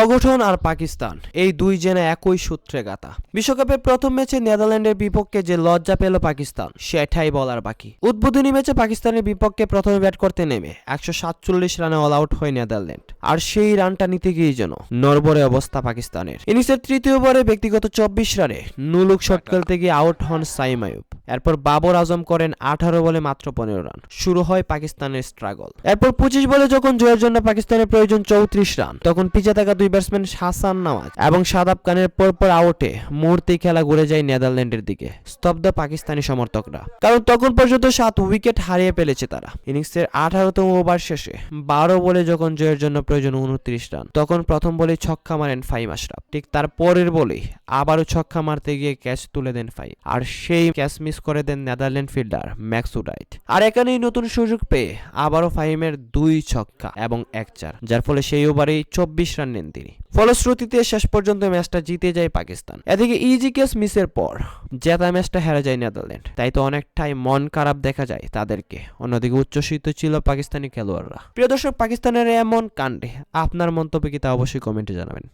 অঘটন আর পাকিস্তান, এই দুই জেনে একই সূত্রে গাথা। বিশ্বকাপের প্রথম ম্যাচে নেদারল্যান্ডের বিপক্ষে যে লজ্জা পেল পাকিস্তান, সেটাই বলার বাকি। উদ্বোধনী ম্যাচে পাকিস্তানের বিপক্ষে প্রথমে ব্যাট করতে নেমে একশো সাতচল্লিশ রানে অল আউট হয় নেদারল্যান্ড। আর সেই রানটা নিতে গিয়ে যেন নরবরে অবস্থা পাকিস্তানের। ইনিংসের তৃতীয় ওভারে ব্যক্তিগত চব্বিশ রানে নুলুক শট খেলতে গিয়ে আউট হন সাইম আয়ুব এরপর বাবর আজম করেন আঠারো বলে মাত্র পনেরো রান। শুরু হয় পাকিস্তানের স্ট্রাগল এরপর পঁচিশ বলে যখন জয়ের জন্য পাকিস্তানের প্রয়োজন চৌত্রিশ রান, তখন পিছে থাকা দুই ব্যাটসম্যান হাসান নামাজ এবং সাদাব খানের পরপর আউটে মুহূর্তেই খেলা ঘুরে যায় নেদারল্যান্ডের দিকে, স্তব্ধ পাকিস্তানি সমর্থকরা। কারণ তখন পর্যন্ত সাত উইকেট হারিয়ে ফেলেছে তারা। ইনিংসের আঠারোতম ওভার শেষে বারো বলে যখন জয়ের জন্য প্রয়োজন উনত্রিশ রান, তখন প্রথম বলে ছক্কা মারেন ফাইম আশরাফ। ঠিক তার পরের বলেই আবারও ছক্কা মারতে গিয়ে ক্যাচ তুলে দেন ফাই। আর সেই ক্যাচ মিস করে দেন নেদারল্যান্ড ফিল্ডার ম্যাক্সুডাইট আর এখানেই নতুন সুযোগ পেয়ে আবারও ফাহিমের দুই ছক্কা এবং এক চার, যার ফলে সেই ওভারেই চব্বিশ রান নেন তিনি। ফলশ্রুতিতে শেষ পর্যন্ত ম্যাচটা জিতে যায় পাকিস্তান। এদিকে ইজি ক্যাচ মিসের পর জেতা ম্যাচটা হেরে যায় নেদারল্যান্ড। তাই তো অনেকটাই মন খারাপ দেখা যায় তাদেরকে। অন্যদিকে উচ্ছ্বসিত ছিল পাকিস্তানি খেলোয়াড়রা। প্রিয় দর্শক, পাকিস্তানের এমন কাণ্ডে আপনার মন্তব্য কি তা অবশ্যই কমেন্টে জানাবেন।